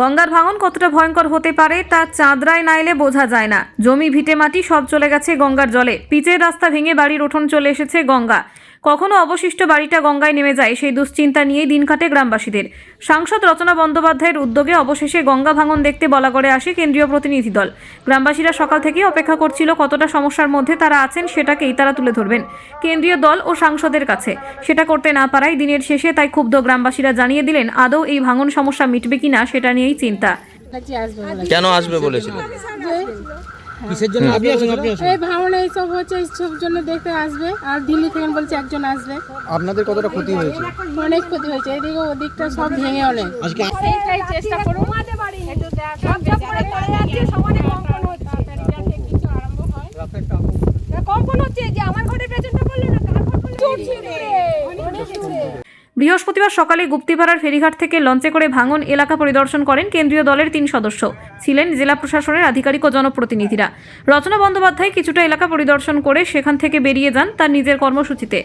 গঙ্গার ভাঙন কতটা ভয়ঙ্কর হতে পারে তা চাঁদরায় না এলে বোঝা যায় না। জমি, ভিটে, মাটি সব চলে গেছে গঙ্গার জলে। পিচের রাস্তা ভেঙে বাড়ির উঠোন চলে এসেছে গঙ্গা। কখনো অবশিষ্ট বাড়িটা গঙ্গায় নেমে যায় সেই দুশ্চিন্তা নিয়েই দিন কাটে গ্রামবাসীদের। সাংসদ রচনা বন্দ্যোপাধ্যায়ের উদ্যোগে অবশেষে গঙ্গা ভাঙন দেখতে বলাগড়ে আসে কেন্দ্রীয় প্রতিনিধি দল। গ্রামবাসীরা সকাল থেকেই অপেক্ষা করছিল কতটা সমস্যার মধ্যে তারা আছেন সেটাকেই তারা তুলে ধরবেন। কেন্দ্রীয় দল ও সাংসদের কাছে। সেটা করতে না পারায় দিনের শেষে তাই ক্ষুব্ধ গ্রামবাসীরা জানিয়ে দিলেন আদৌ এই ভাঙন সমস্যা মিটবে কিনা সেটা নিয়েই চিন্তা। বলে কেন আসবে বলেছিল? কিসের জন্য আপনি আসুন আপনি আসুন এই ভাঙনে এইসব হচ্ছে এইসব জন্য দেখতে আসবে আর দিল্লি থেকে বলছে একজন আসবে আপনাদের কতটা ক্ষতি হয়েছে অনেক ক্ষতি হয়েছে এদিকে ওদিকটা সব ভেঙে অনেক আজকে সেইটাই চেষ্টা করুন সব সব করে পড়ে যাচ্ছে সমানে কম্পন হচ্ছে তা কম্পন হচ্ছে যে আমার ঘরের পেছনটা করল না কার ঘর করল বৃহস্পতিবার সকালে গুপ্তিপাড়ার ফেরিঘাট থেকে লঞ্চে করে ভাঙন এলাকা পরিদর্শন করেন কেন্দ্রীয় দলের তিন সদস্য। ছিলেন জেলা প্রশাসনের আধিকারিক ও জনপ্রতিনিধিরা। রচনা বন্দ্যোপাধ্যায় কিছুটা এলাকা পরিদর্শন করে সেখান থেকে বেরিয়ে যান তার নিজের কর্মসূচিতে।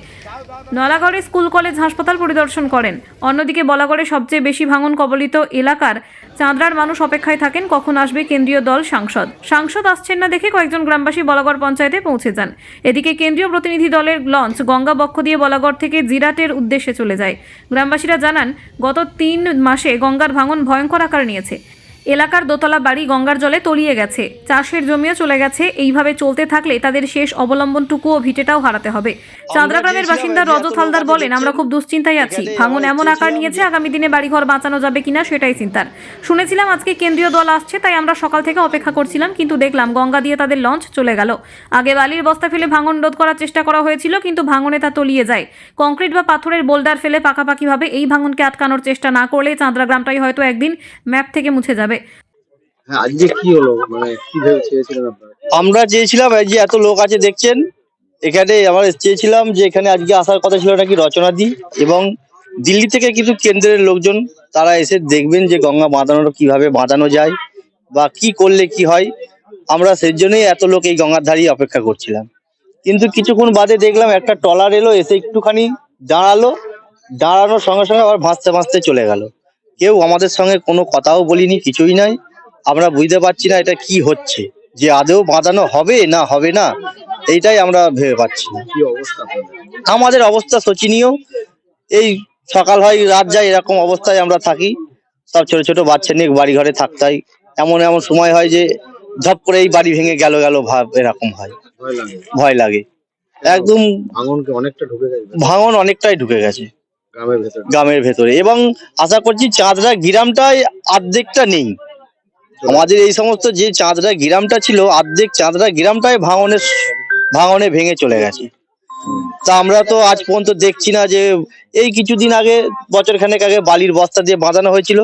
নলাগড়ে স্কুল, কলেজ, হাসপাতাল পরিদর্শন করেন। অন্যদিকে বলাগড়ে সবচেয়ে বেশি ভাঙন কবলিত এলাকার চাঁদরার মানুষ অপেক্ষায় থাকেন কখন আসবে কেন্দ্রীয় দল, সাংসদ। সাংসদ আসছেন না দেখে কয়েকজন গ্রামবাসী বলাগড় পঞ্চায়েতে পৌঁছে যান। এদিকে কেন্দ্রীয় প্রতিনিধি দলের লঞ্চ গঙ্গা বক্ষ দিয়ে বলাগড় থেকে জিরাটের উদ্দেশ্যে চলে যায়। গ্রামবাসীরা জানান, গত তিন মাসে গঙ্গার ভাঙন ভয়ঙ্কর আকার নিয়েছে। এলাকার দোতলা বাড়ি গঙ্গার জলে তলিয়ে গেছে। চাষের জমিও চলে গেছে। এইভাবে চলতে থাকলে তাদের শেষ অবলম্বনটুকু ও ভিটেটাও হারাতে হবে। চাঁদরা গ্রামের বাসিন্দা রজত হালদার বলেন আমরা খুব দুশ্চিন্তায় আছি। ভাঙন এমন আকার নিয়েছে আগামী দিনে বাড়িঘর বাঁচানো যাবে কিনা সেটাই চিন্তার। শুনেছিলাম আজকে কেন্দ্রীয় দল আসছে তাই আমরা সকাল থেকে অপেক্ষা করছিলাম কিন্তু দেখলাম গঙ্গা দিয়ে তাদের লঞ্চ চলে গেল। আগে বালির বস্তা ফেলে ভাঙন রোধ করার চেষ্টা করা হয়েছিল কিন্তু ভাঙনে তা তলিয়ে যায়। কংক্রিট বা পাথরের বোল্ডার ফেলে পাকাপাকিভাবে এই ভাঙনকে আটকানোর চেষ্টা না করলে চাঁদরা গ্রামটাই হয়তো একদিন ম্যাপ থেকে মুছে যাবে। আজকে কি হলো? মানে কি আমরা চেয়েছিলাম, এই যে এত লোক আছে, দেখছেন? এখানে আমরা চেয়েছিলাম যে এখানে আজকে আসার কথা ছিল নাকি রচনা দি এবং দিল্লি থেকে কিছু কেন্দ্রের লোকজন, তারা এসে দেখবেন যে গঙ্গা বাঁধানোর কীভাবে বাঁধানো যায় বা কি করলে কি হয়। আমরা সেই জন্যই এত লোক এই গঙ্গার ধারেই অপেক্ষা করছিলাম। কিন্তু কিছুক্ষণ বাদে দেখলাম একটা ট্রলার এলো, এসে একটুখানি দাঁড়াল। দাঁড়ানোর সঙ্গে সঙ্গে আবার ভাসতে ভাসতে চলে গেল। কেউ আমাদের সঙ্গে কোনো কথাও বলিনি কিছুই নাই। আমরা বুঝতে পারছি না এটা কি হচ্ছে যে আদেও বাঁধানো হবে না হবে না এইটাই আমরা ভেবে পাচ্ছি না। অবস্থা? আমাদের অবস্থা শোচনীয়। এই সকাল হয় রাত যায় এরকম অবস্থায় আমরা থাকি। সব ছোট ছোট বাচ্চা নিয়ে বাড়ি ঘরে থাকতে হয় এমন এমন সময় হয় যে ঝপ করে এই বাড়ি ভেঙে গেল গেল ভাব এরকম হয়। ভয় লাগে। ভয় লাগে। একদম ভাঙনকে অনেকটা ঢুকে গেছে। ভাঙন অনেকটাই ঢুকে গেছে। গ্রামের ভেতরে। এবং আশা করছি চাঁদরা গ্রামটাই অর্ধেকটা নেই। আমাদের এই সমস্ত যে চাঁদরা গ্রামটা ছিল অর্ধেক চাঁদরা গ্রামটাই ভাঙনের ভাঙনে ভেঙে চলে গেছে। তা আমরা তো আজ পর্যন্ত দেখছি না যে এই কিছুদিন আগে বছর খানেক আগে বালির বস্তা দিয়ে বাঁধানো হয়েছিল।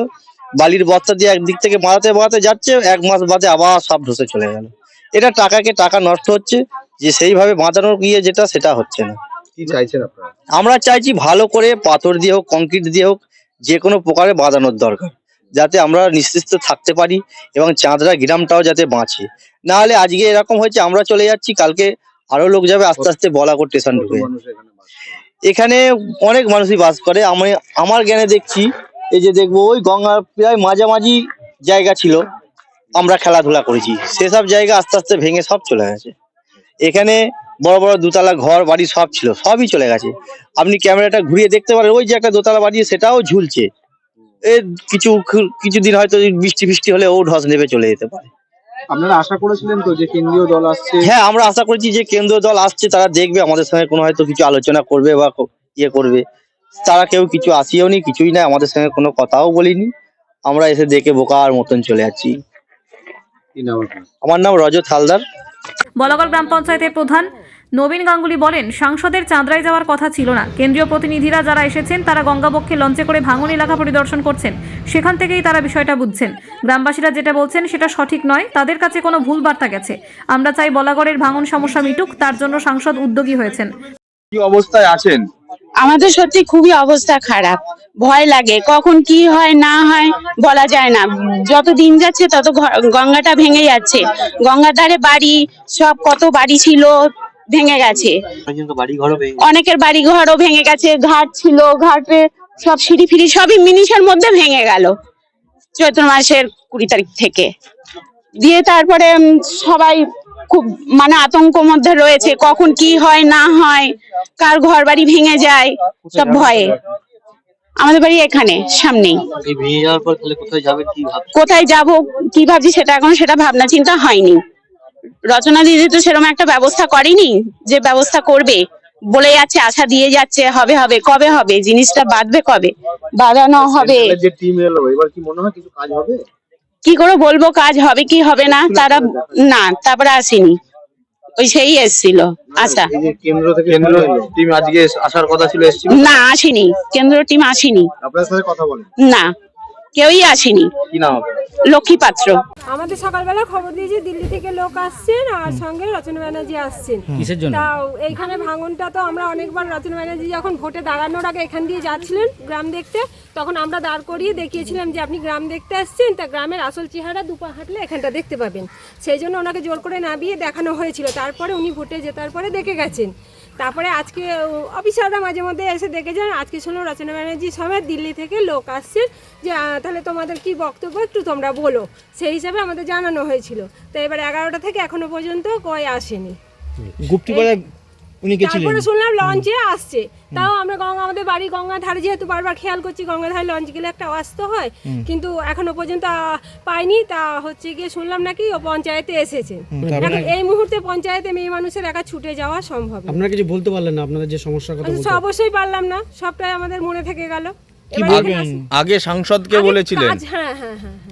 বালির বস্তা দিয়ে একদিক থেকে বাঁধাতে বাঁধাতে যাচ্ছে এক মাস বাদে আবার সব ধসে চলে গেল। এটা টাকাকে টাকা নষ্ট হচ্ছে যে সেইভাবে বাঁধানোর গিয়ে যেটা সেটা হচ্ছে না। কি চাইছেন আপনারা? আমরা চাইছি ভালো করে পাথর দিয়ে হোক কংক্রিট দিয়ে হোক যে কোনো প্রকারে বাঁধানোর দরকার যাতে আমরা নিশ্চিন্ত থাকতে পারি এবং চাঁদরা গ্রামটাও যাতে বাঁচে। না হলে আজকে এরকম হয়েছে আমরা চলে যাচ্ছি কালকে আরও লোক যাবে আস্তে আস্তে বলাকোট স্টেশন ঢুকে? এখানে অনেক মানুষই বাস করে আমি আমার জ্ঞানে দেখছি এই যে দেখব ওই গঙ্গার প্রায় মাঝামাঝি জায়গা ছিল আমরা খেলাধুলা করেছি। সেসব জায়গা আস্তে আস্তে ভেঙে সব চলে গেছে। এখানে বড় বড় দোতলা ঘর বাড়ি সব ছিল সবই চলে গেছে। আপনি ক্যামেরাটা ঘুরিয়ে দেখতে পারেন ওই যে একটা দোতলা বাড়ি সেটাও ঝুলছে। এ কিছু কিছুদিন হয়তো বৃষ্টি ফিষ্টি হলে ও ঢস নেবে চলে যেতে পারে। আপনারা আশা করেছিলেন তো যে কেন্দ্রীয় দল আসছে? হ্যাঁ আমরা আশা করছি যে কেন্দ্রীয় দল আসছে তারা দেখবে আমাদের সঙ্গে কোনো হয়তো কিছু আলোচনা করবে বা ইয়ে করবে। তারা কেউ কিছু আসিও নি কিছুই না আমাদের সঙ্গে কোনো কথাও বলিনি। আমরা এসে দেখে বোকার মতন চলে যাচ্ছি। আমার নাম রজত হালদার। বলাগড় গ্রাম পঞ্চায়েতের প্রধান নবীন গাঙ্গুলি বলেন সাংসদের চাঁদরায় যাওয়ার কথা ছিল না। কেন্দ্রীয় প্রতিনিধিরা যারা এসেছেন তারা গঙ্গাবক্ষে লঞ্চে করে ভাঙন এলাকা পরিদর্শন করছেন। সেখান থেকেই তারা বিষয়টা বুঝছেন। গ্রামবাসীরা যেটা বলছেন সেটা সঠিক নয়। তাদের কাছে কোনো ভুল বার্তা গেছে। আমরা চাই বলাগড়ের ভাঙন সমস্যা মিটুক তার জন্য সাংসদ উদ্যোগী হয়েছেন। কি অবস্থায় আছেন? আমাদের সত্যি খুবই অবস্থা খারাপ। ভয় লাগে কখন কি হয় না হয় বলা যায় না। যত দিন যাচ্ছে তত ঘ- গঙ্গাটা ভেঙে যাচ্ছে। গঙ্গার ধারে বাড়ি সব কত বাড়ি ছিল ভেঙে গেছে। অনেকের বাড়ি ঘরও ভেঙে গেছে। ঘাট ছিল ঘাটে সব সিঁড়ি ফিড়ি সবই মিনিশের মধ্যে ভেঙে গেল চৈত্র মাসের কুড়ি তারিখ থেকে। দিয়ে তারপরে সবাই খুব মানে আতঙ্ক মধ্যে রয়েছে কখন কি হয় না হয় কার ঘর বাড়ি ভেঙে যায় সব ভয়ে। আমাদের বাড়ি এখানে সামনেই। কোথায় যাব কি ভাবছি সেটা এখন সেটা ভাবনা চিন্তা হয়নি। রচনা দিদি তো সেরকম একটা ব্যবস্থা করেনি যে ব্যবস্থা করবে। বলে যাচ্ছে আশা দিয়ে যাচ্ছে হবে হবে কবে হবে? জিনিসটা বাঁধবে কবে? বাঁধানো হবে। যে টিম এলো এবার কি মনে হয় কিছু কাজ হবে? কি করে বলব কাজ হবে কি হবে না? তারা না তারপরে আসেনি। ওই সেই এসছিল আচ্ছা কেন্দ্র থেকে কেন্দ্র টিম আজকে আসার কথা ছিল এসেছিল? না আসেনি। কেন্দ্র টিম আসেনি। আপনার সাথে কথা বলেন। না কেউই আসেনি। কি নাম? লক্ষ্মী পাত্র। আমাদের সকালবেলা খবর দিয়েছে দিল্লি থেকে লোক আসছেন আর সঙ্গে রচনা ব্যানার্জি আসছেন। কিসের জন্য? তাও এইখানে ভাঙনটা তো আমরা অনেকবার রচনা ব্যানার্জি যখন ভোটে দাঁড়ানোর আগে এখান দিয়ে যাচ্ছিলেন গ্রাম দেখতে তখন আমরা দাঁড় করিয়ে দেখিয়েছিলাম যে আপনি গ্রাম দেখতে আসছেন তা গ্রামের আসল চেহারা দুপা হাঁটলে এখানটা দেখতে পাবেন। সেই জন্য ওনাকে জোর করে নামিয়ে দেখানো হয়েছিল। তারপরে উনি ভোটে জেতার পরে দেখে গেছেন। তারপরে আজকে অফিসাররা মাঝে মধ্যে এসে দেখে যান, আজকে শুনলাম রচনা ব্যানার্জি সবাই দিল্লি থেকে লোক আসছেন যে তাহলে তোমাদের কি বক্তব্য একটু তোমরা বলো। সেই হিসাবে আমাদের জানানো হয়েছিল। তো এবার এগারোটা থেকে এখনও পর্যন্ত কয় আসেনি। উনি গেছিলেন। তারপরে শুনলাম লঞ্চে আসছে। তাও আমরা গঙ্গা আমাদের বাড়ি গঙ্গা ধারে যেহেতু বারবার খেয়াল করছি গঙ্গা ধারে লঞ্চ গেলে একটা আওয়াজ তো হয় কিন্তু এখনও পর্যন্ত পাইনি তা হচ্ছে গিয়ে শুনলাম নাকি ও পঞ্চায়েতে এসেছে। এখন এই মুহূর্তে পঞ্চায়েতে মেয়ে মানুষের একা ছুটে যাওয়া সম্ভব। আপনারা কিছু বলতে পারলেন না আপনাদের যে সমস্যার কথা আচ্ছা, অবশ্যই পারলাম না সবটাই আমাদের মনে থেকে গেল। আগে সাংসদকে বলেছিলেন। হ্যাঁ হ্যাঁ হ্যাঁ হ্যাঁ।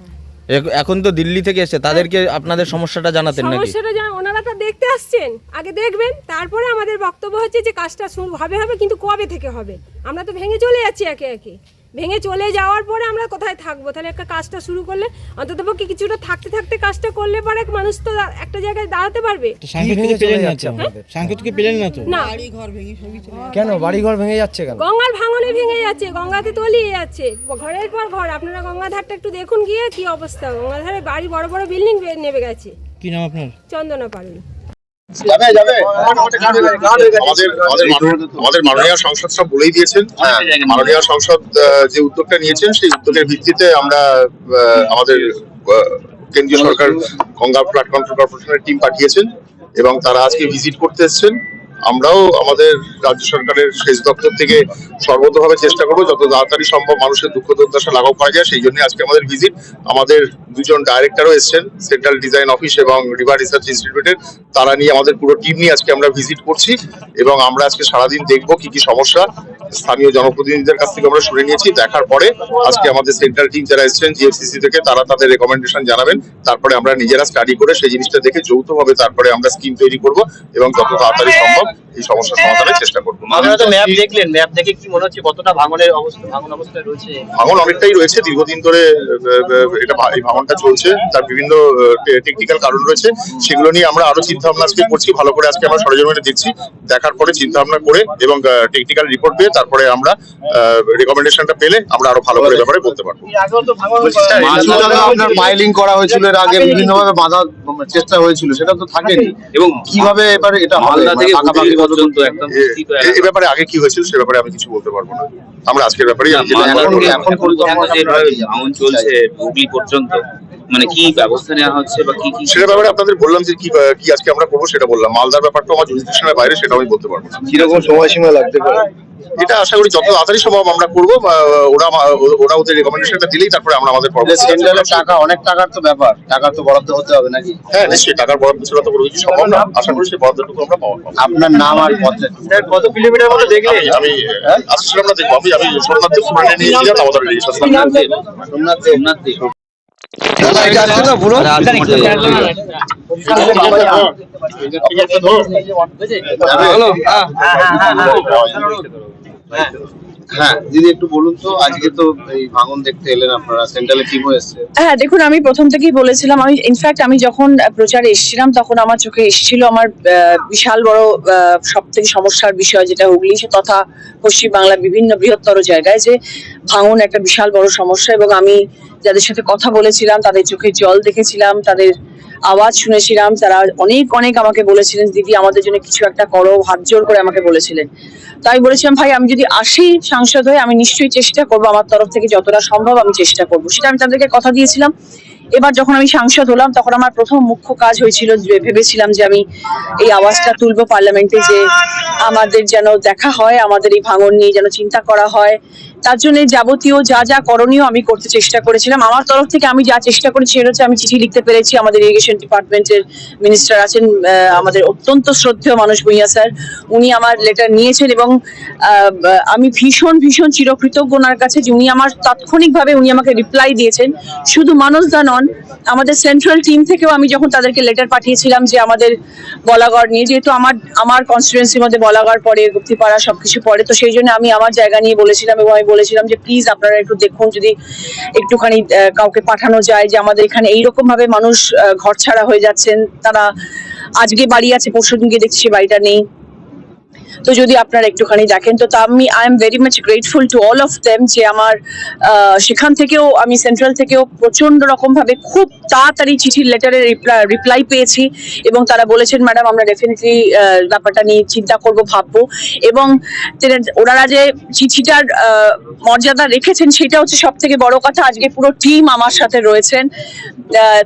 এখন তো দিল্লি থেকে এসে তাদেরকে আপনাদের সমস্যাটা জানাতেন নাকি? সমস্যাটা জান ওনারা তো দেখতে আসছেন। আগে দেখবেন, তারপরে আমাদের বক্তব্য হচ্ছে যে কাজটা হবে হবে, কিন্তু কবে থেকে হবে? আমরা তো ভেঙে চলে যাচ্ছি একে একে। ভেঙে চলে যাওয়ার পরে আমরা কোথায় থাকব? তাহলে একটা কাজটা শুরু করলে অন্তত পক্ষে কিছুটা থাকতে থাকতে কাজটা করলে পরে মানুষ তো একটা জায়গায় দাঁড়াতে পারবে। সাংকেতকে পেলেন না তো? না তো? না। কেন? বাড়িঘর ভেঙে যাচ্ছে কেন? গঙ্গার ভাঙনে ভেঙে যাচ্ছে গঙ্গাতে তলিয়ে যাচ্ছে। ঘরের পর ঘর আপনারা গঙ্গাধারটা একটু দেখুন গিয়ে কি অবস্থা। গঙ্গাধারে বাড়ি বড় বড় বিল্ডিং নেমে গেছে। কি নাম আপনার? চন্দনা পারুল। আমাদের আমাদের মাননীয়- সংসদ সব বলেই দিয়েছেন। মাননীয় সংসদ আহ, যে উদ্যোগটা নিয়েছেন সেই উদ্যোগের ভিত্তিতে আমরা আমাদের কেন্দ্রীয় সরকার গঙ্গা ফ্লাড কন্ট্রোল কর্পোরেশনের টিম পাঠিয়েছেন এবং তারা আজকে ভিজিট করতে এসেছেন। আমরাও আমাদের রাজ্য সরকারের সেচ দপ্তর থেকে সর্বতভাবে চেষ্টা করব, যত তাড়াতাড়ি সম্ভব মানুষের দুঃখ দুর্দশা লাঘব করা যায়। সেই জন্য আজকে আমাদের ভিজিট আমাদের দুজন ডাইরেক্টরও এসছেন সেন্ট্রাল ডিজাইন অফিস এবং রিভার রিসার্চ ইনস্টিটিউটের তারা নিয়ে আমাদের পুরো টিম নিয়ে আজকে আমরা ভিজিট করছি এবং আমরা আজকে সারাদিন দেখব কি কি সমস্যা। স্থানীয় জনপ্রতিনিধিদের কাছ থেকে আমরা শুনে নিয়েছি। দেখার পরে আজকে আমাদের সেন্ট্রাল টিম যারা এসেছেন জিএফসিসি থেকে তারা তাদের রেকমেন্ডেশন জানাবেন। তারপরে আমরা নিজেরা স্টাডি করে সেই জিনিসটা দেখে যৌথভাবে তারপরে আমরা স্কিম তৈরি করব এবং যত তাড়াতাড়ি সম্ভব এই সমস্যা সমাধানের চেষ্টা করব। ম্যাপ দেখলেন ম্যাপ দেখে কি মনে হচ্ছে কতটা ভাঙনের অবস্থা ভাঙন অবস্থায় রয়েছে? ভাঙন অনেকটাই রয়েছে দীর্ঘদিন ধরে এটা এই ভাঙনটা চলছে। তার বিভিন্ন টেকনিক্যাল কারণ রয়েছে। সেগুলো নিয়ে আমরা আরও চিন্তা ভাবনা আজকে করছি। ভালো করে আজকে আমরা সরজমিনে দেখছি। দেখার পরে চিন্তা ভাবনা করে এবং টেকনিক্যাল রিপোর্ট পেয়ে তারপরে আমরা রেকমেন্ডেশনটা পেলে আমরা আরও ভালো করে ব্যাপারে বলতে পারব। আপনার মাইলিং করা হয়েছিল এর আগে বিভিন্ন ভাবে বাধা চেষ্টা হয়েছিল সেটা তো থাকেনি। এবং কীভাবে এবার এটা হবে? মালদা থেকে পাকাপাকি পর্যন্ত একদম এ- বিস্তৃত এ- এলাকা। এ ব্যাপারে আগে কি হয়েছিল সে ব্যাপারে আমি কিছু বলতে পারব না। আমরা আজকের ব্যাপারে এখন পর্যন্ত যেভাবে ভাঙন চলছে হুগলি পর্যন্ত মানে কি ব্যবস্থা নেওয়া হচ্ছে বা কি কি সেটা ব্যাপারে আপনাদের বললাম যে কি কি আজকে আমরা করব সেটা বললাম। মালদার ব্যাপারটা আমার জুডিশনের বাইরে সেটা আমি বলতে পারব কীরকম সময়সীমা লাগতে পারে? এটা আশা করি যত তাড়াতাড়ি সম্ভব আমরা করব ওরা ওরা ওদের রেকমেন্ডেশনটা দিলেই তারপরে আমরা আমাদের পরবর্তী সেন্ট্রালের টাকা অনেক টাকার তো ব্যাপার। টাকা তো বরাদ্দ হতে হবে নাকি? হ্যাঁ নিশ্চয়ই টাকার বরাদ্দ ছাড়া তো কোনো কিছু সম্ভব না। আশা করি সেই বরাদ্দটুকু আমরা পাবো। আপনার নাম আর পঞ্চায়েত কত কিলোমিটার মতো দেখলেন আমি- আমি আসছিলাম না দেখব। আমি আমি সোমনাথ দেব নিয়ে গিয়েছিলাম আমাদের রেজিস্ট্রেশন সোমনাথ দেব সোমনাথ দেব। হ্যাঁ দিদি একটু বলুন তো আজকে তো এই ভাঙন দেখতে এলেন আপনারা সেন্ট্রালে টিমও এসছে? হ্যাঁ দেখুন আমি প্রথম থেকেই বলেছিলাম আমি ইনফ্যাক্ট আমি যখন প্রচারে এসেছিলাম তখন আমার চোখে এসেছিল আমার আহ, বিশাল বড় সব থেকে সমস্যার বিষয় যেটা হুগলি তথা পশ্চিম বাংলার বিভিন্ন বৃহত্তর জায়গায় যে ভাঙন একটা বিশাল বড় সমস্যা এবং আমি যাদের সাথে কথা বলেছিলাম, তাদের চোখে জল দেখেছিলাম, তাদের আওয়াজ শুনেছিলাম, তারা অনেক অনেক আমাকে বলেছিলেন, দিদি, আমাদের জন্য কিছু একটা করো, হাত জোর করে আমাকে বলেছিলেন। তাই বলেছিলাম, ভাই, আমি যদি আসি সাংসদ হয়ে, আমি নিশ্চয়ই চেষ্টা করব, আমার তরফ থেকে যতটা সম্ভব আমি চেষ্টা করব। সেটা আমি তাদেরকে কথা দিয়েছিলাম। এবার যখন আমি সাংসদ হলাম, তখন আমার প্রথম মুখ্য কাজ হয়েছিল ভেবেছিলাম যে আমি এই আওয়াজটা তুলবো পার্লামেন্টে যে আমাদের যেন দেখা হয়, আমাদের এই ভাঙন নিয়ে যেন চিন্তা করা হয়। তার জন্য যাবতীয় যা যা করণীয় আমি করতে চেষ্টা করেছিলাম। আমার তরফ থেকে আমি যা চেষ্টা করেছি সেটা হচ্ছে আমি চিঠি লিখতে পেরেছি। আমাদের ইরিগেশন ডিপার্টমেন্টের মিনিস্টার আছেন আমাদের অত্যন্ত শ্রদ্ধেয় মানুষ ভূঁইয়া স্যার। উনি আমার লেটার নিয়েছেন এবং আমি ভীষণ ভীষণ চিরকৃতজ্ঞ ওনার কাছে যে উনি আমার তাৎক্ষণিকভাবে উনি আমাকে রিপ্লাই দিয়েছেন। শুধু মানুষ দা নন, আমাদের সেন্ট্রাল টিম থেকেও আমি যখন তাদেরকে লেটার পাঠিয়েছিলাম যে আমাদের বলাগড় নিয়ে, যেহেতু আমার আমার কনস্টিটুয়েন্সির মধ্যে বলাগড় পড়ে গুপ্তিপাড়া সবকিছু পড়ে, তো সেই জন্য আমি আমার জায়গা নিয়ে বলেছিলাম এবং আমি বলেছিলাম যে প্লিজ আপনারা একটু দেখুন, যদি একটুখানি কাউকে পাঠানো যায় যে আমাদের এখানে এইরকম ভাবে মানুষ ঘর ছাড়া হয়ে যাচ্ছেন, তারা আজকে বাড়ি আছে পরশু দিনকে দেখছি বাড়িটা নেই। তো যদি আপনারা একটুখানি দেখেন, তো আমি I am very much grateful to all of them যে আমার সেখান থেকেও, আমি সেন্ট্রাল থেকেও প্রচণ্ড রকম ভাবে খুব তাড়াতাড়ি চিঠির লেটারের রিপ্লাই পেয়েছি এবং তারা বলেছেন ম্যাডাম আমরা ডেফিনেটলি ব্যাপারটা নিয়ে চিন্তা করব, ভাববো। এবং ওনারা যে চিঠিটার মর্যাদা রেখেছেন, সেটা হচ্ছে সব থেকে বড় কথা, আজকে পুরো টিম আমার সাথে রয়েছেন।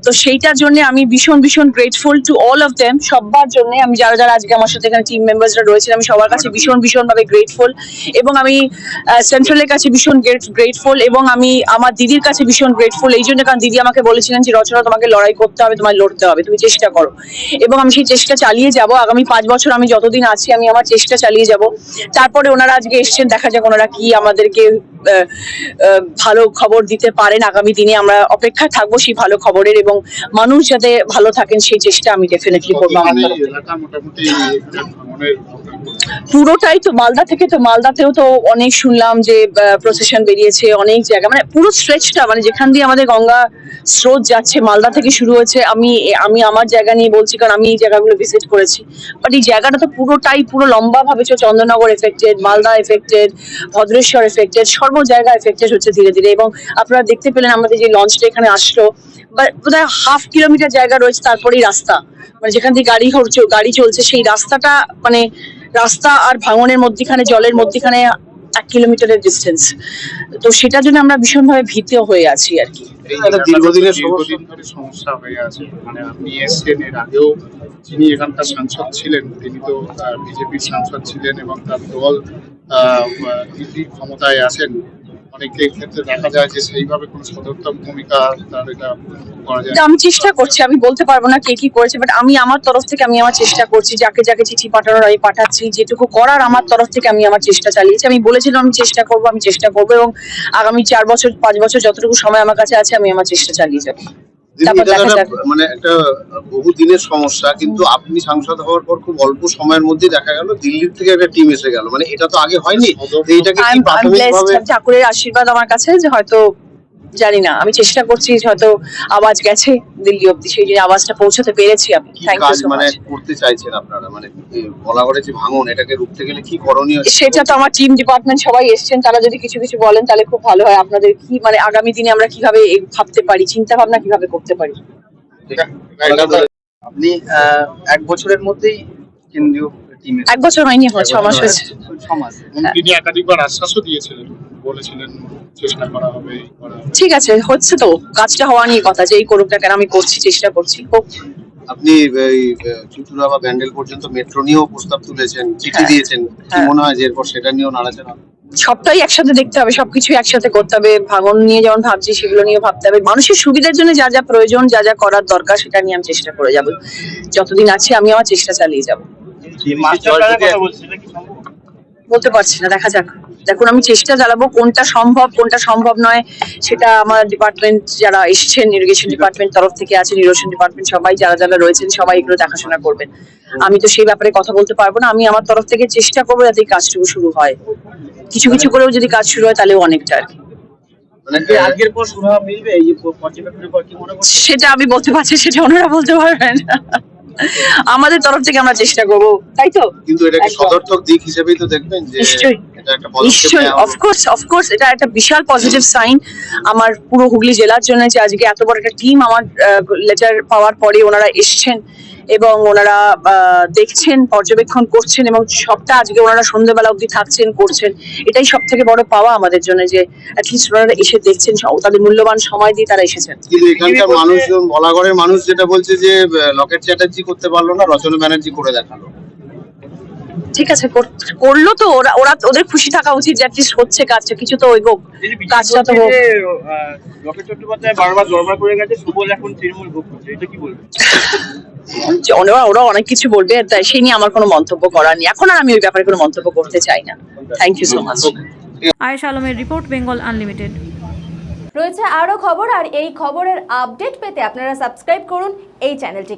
তো সেইটার জন্য আমি ভীষণ ভীষণ grateful to all of them সবার জন্য আমি, যারা যারা আজকে আমার সাথে এখানে টিম মেম্বার্সরা রয়েছেন, আমি সবার কাছে ভীষণ ভাবে গ্রেটফুল এবং আমি সেন্ট্রালের কাছে ভীষণ গ্রেটফুল এবং আমি আমার দিদির কাছে ভীষণ গ্রেটফুল এই জন্য কারণ দিদি আমাকে বলেছিলেন যে, রচনা, তোমাকে লড়াই করতে হবে, তোমায় লড়তে হবে, তুমি চেষ্টা করো। এবং আমি সেই চেষ্টা চালিয়ে যাব। আগামী পাঁচ বছর আমি যতদিন আছি, আমি আমার চেষ্টা চালিয়ে যাব। তারপরে ওনারা আজকে এসছেন, দেখা যাক ওনারা কি আমাদেরকে ভালো খবর দিতে পারেন আগামী দিনে। আমরা অপেক্ষায় থাকব সেই ভালো খবরের এবং মানুষ যাতে ভালো থাকেন সেই চেষ্টা আমি ডেফিনেটলি করব আমার ভাঙনের পুরোটাই তো মালদা থেকে তো মালদাতেও তো অনেক শুনলাম যে প্রসেশন বেরিয়েছে অনেক জায়গা। মানে পুরো স্ট্রেচটা মানে যেখান দিয়ে আমাদের গঙ্গা স্রোত যাচ্ছে মালদা থেকে শুরু হয়েছে। আমি আমি আমার জায়গা নিয়ে বলছি কারণ আমি এই জায়গাগুলো ভিজিট করেছি। বাট এই জায়গাটা তো পুরোটাই পুরো লম্বা ভাবে Chandannagar affected Malda affected Bhadreswar affected সর্ব জায়গা এফেক্টেড হচ্ছে ধীরে ধীরে এবং আপনারা দেখতে পেলেন আমাদের যে লঞ্চটা এখানে আসলো। বা বোধহয় হাফ কিলোমিটার জায়গা রয়েছে তারপরেই রাস্তা। মানে যেখান দিয়ে গাড়ি হচ্ছে গাড়ি চলছে সেই রাস্তাটা মানে রাস্তা আর ভাঙনের মধ্যিখানে জলের মধ্যিখানে এক কিলোমিটারের ডিস্টেন্স তো সেটার জন্য আমরা ভীষণভাবে ভীত হয়ে আছি আর কি। দীর্ঘদিনের সমস্যা। হয়ে আছে মানে আপনি এসছেন এর আগেও যিনি এখানকার সাংসদ ছিলেন তিনি তো বিজেপির সাংসদ ছিলেন এবং তার দল আহ, ক্ষমতায় আছেন অনেকের ক্ষেত্রে দেখা যায় যে সেইভাবে কোনো সদর্থক ভূমিকা তার এটা আমি চেষ্টা করছি আমি বলতে পারব না কে কি করেছে বাট আমি আমার তরফ থেকে আমি আমার চেষ্টা করছি যাকে যাকে চিঠি পাঠানোর আমি পাঠাচ্ছি যেটুকু করার আমার তরফ থেকে আমি আমার চেষ্টা চালিয়েছি। আমি বলেছিলাম আমি চেষ্টা করব আমি চেষ্টা করব এবং আগামী চার বছর পাঁচ বছর যতটুকু সময় আমার কাছে আছে আমি আমার চেষ্টা চালিয়ে যাব। মানে একটা বহুদিনের সমস্যা কিন্তু আপনি সাংসদ হওয়ার পর খুব অল্প সময়ের মধ্যে দেখা গেল দিল্লির থেকে একটা টিম এসে গেল। মানে এটা তো আগে হয়নি। এইটাকে কি I'm- I'm প্রাথমিকভাবে blessed, ঠাকুরের আশীর্বাদ আমার কাছে যে হয়তো জানি না আমি চেষ্টা করছি হয়তো আওয়াজ গেছে দিল্লি অব্দি সেই জন্য আওয়াজটা পৌঁছাতে পেরেছি আমি। থ্যাংক ইউ সো মানে করতে চাইছেন আপনারা? মানে বলাগড়ে যে ভাঙন এটাকে রুখতে গেলে কি করণীয় সেটা তো আমার টিম ডিপার্টমেন্ট সবাই এসছেন তারা যদি কিছু কিছু বলেন তাহলে খুব ভালো হয়। আপনাদের কি মানে আগামী দিনে আমরা কীভাবে এই ভাবতে পারি চিন্তা ভাবনা কীভাবে করতে পারি? আপনি এক বছরের মধ্যেই কেন্দ্রীয় টিমে এক বছর হয়নি এখন ছ মাস হয়েছে। সমাজ এবং তিনি একাধিকবার আশ্বাসও দিয়েছিলেন। বলেছিলেন চেষ্টা করা হবে ঠিক আছে হচ্ছে তো কাজটা হওয়া নিয়ে কথা যে এই করুক না কেন আমি করছি চেষ্টা করছি হোক। আপনি এই চুচুড়া বা ব্যান্ডেল পর্যন্ত মেট্রো নিয়েও প্রস্তাব তুলেছেন চিঠি হ্যাঁ। দিয়েছেন কি হ্যাঁ। মনে হয় যে এরপর সেটা নিয়েও নাড়াচাড়া সবটাই একসাথে দেখতে হবে সবকিছু একসাথে করতে হবে ভাঙন নিয়ে যেমন ভাবছি সেগুলো নিয়ে ভাবতে হবে। মানুষের সুবিধার জন্য যা যা প্রয়োজন যা যা করার দরকার সেটা নিয়ে আমি চেষ্টা করে যাব। যতদিন আছি আমি আমার চেষ্টা চালিয়ে যাব। বলতে পারছি না দেখা যাক। দেখুন আমি চেষ্টা চালাবো কোনটা সম্ভব কোনটা সম্ভব নয় সেটা আমার ডিপার্টমেন্ট যারা এসেছেন ইরিগেশন ডিপার্টমেন্ট তরফ থেকে আছেন ইরিগেশন ডিপার্টমেন্ট সবাই যারা যারা রয়েছেন সবাই এগুলো দেখাশোনা করবেন। আমি তো সেই ব্যাপারে কথা বলতে পারব না আমি আমার তরফ থেকে চেষ্টা করব যাতে এই কাজটুকু শুরু হয়। কিছু কিছু করেও যদি কাজ শুরু হয় তাহলেও অনেকটা আর কি। মানে সেটা আমি বলতে পারছি সেটা ওনারা বলতে পারবেন। আমাদের তরফ থেকে আমরা চেষ্টা করব তাই তো কিন্তু এটাকে। সদর্থক দিক হিসেবেই তো দেখবেন যে নিশ্চয়ই। অফকোর্স অফকোর্স এটা একটা বিশাল পজিটিভ সাইন আমার পুরো হুগলি জেলার জন্য যে আজকে এত বড় একটা টিম আমার লেটার পাওয়ার পরে ওনারা এসছেন এবং ওনারা দেখছেন, পর্যবেক্ষণ করছেন এবং সবটা আজকে ওনারা সন্ধ্যেবেলা অব্দি থাকছেন, করছেন। এটাই সব থেকে বড় পাওয়া আমাদের জন্য যে ওনারা এসে দেখছেন তাদের মূল্যবান সময় দিয়ে তারা এসেছেন। এখানকার মানুষজন বলাগড়ের মানুষ যেটা বলছে যে লকেট চ্যাটার্জি করতে পারল না, রচনা ব্যানার্জি করে দেখাল। ঠিক আছে করল তো ওরা ওরা ওদের খুশি থাকা উচিত যে অ্যাটলিস্ট হচ্ছে কাজটা কিছু তো ওই কাজটা তো হোক। বারবার দরবার করে গেছে সুবল এখন তৃণমূল ভোগ করছে এটা কি বলবেন? ওরা ওরা অনেক কিছু বলবে তাই সেই নিয়ে আমার কোনো মন্তব্য করার নেই। এখন আর আমি ওই ব্যাপারে কোনো মন্তব্য করতে চাই না। Thank you so much Ayesha আলমের রিপোর্ট বেঙ্গল আনলিমিটেড। রয়েছে আরও খবর আর এই খবরের আপডেট পেতে আপনারা সাবস্ক্রাইব করুন এই চ্যানেলটি